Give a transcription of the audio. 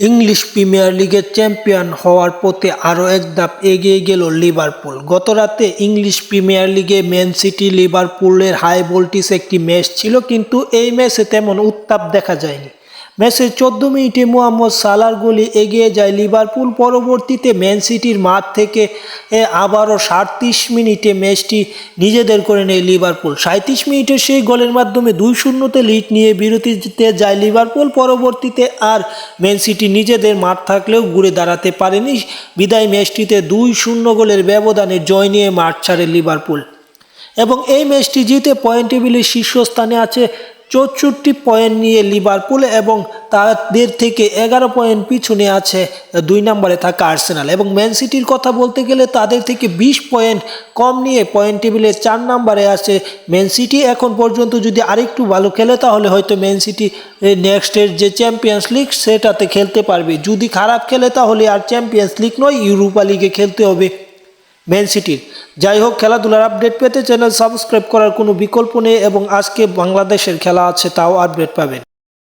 English premier লিগের champion হওয়ার পথে আরও এক ধাপ এগিয়ে গেল লিভারপুল। গত রাতে ইংলিশ প্রিমিয়ার লিগে ম্যান সিটি লিভারপুলের হাই ভোল্টেজ একটি ম্যাচ ছিল, কিন্তু এই ম্যাচে তেমন উত্তাপ দেখা যায়নি। ম্যাচের চোদ্দ মিনিটে মোহাম্মদ সালার গোলে এগিয়ে যায় লিভারপুল। পরবর্তীতে ম্যান সিটির মাঠ থেকে আবারও সাঁত্রিশ মিনিটে ম্যাচটি নিজেদের করে নেয় লিভারপুল। সাঁত্রিশ মিনিটে সেই গোলের মাধ্যমে দুই শূন্যতে লিড নিয়ে বিরতিতে যায় লিভারপুল। পরবর্তীতে আর ম্যান সিটি নিজেদের মাঠ থাকলেও ঘুরে দাঁড়াতে পারেনি। বিদায় ম্যাচটিতে দুই শূন্য গোলের ব্যবধানে জয় নিয়ে মাঠ ছাড়ে লিভারপুল। এবং এই ম্যাচটি জিতে পয়েন্ট টেবিলের শীর্ষস্থানে আছে চৌষট্টি পয়েন্ট নিয়ে লিভারপুল এবং তাদের থেকে এগারো পয়েন্ট পিছনে আছে দুই নম্বরে থাকা আর্সেনাল। এবং ম্যান সিটির কথা বলতে গেলে তাদের থেকে বিশ পয়েন্ট কম নিয়ে পয়েন্ট টেবিলে চার নম্বরে আছে ম্যান সিটি। এখন পর্যন্ত যদি আরেকটু ভালো খেলে তাহলে হয়তো ম্যান সিটি নেক্সটের যে চ্যাম্পিয়ন্স লিগ সেটাতে খেলতে পারবে। যদি খারাপ খেলে তাহলে আর চ্যাম্পিয়ন্স লিগ নয়, ইউরোপা লিগে খেলতে হবে। ম্যান সিটির যাই হোক খেলাধুলার আপডেট পেতে চ্যানেল সাবস্ক্রাইব করার কোনো বিকল্প নেই এবং আজকে বাংলাদেশের খেলা আছে, তাও আপডেট পাবেন।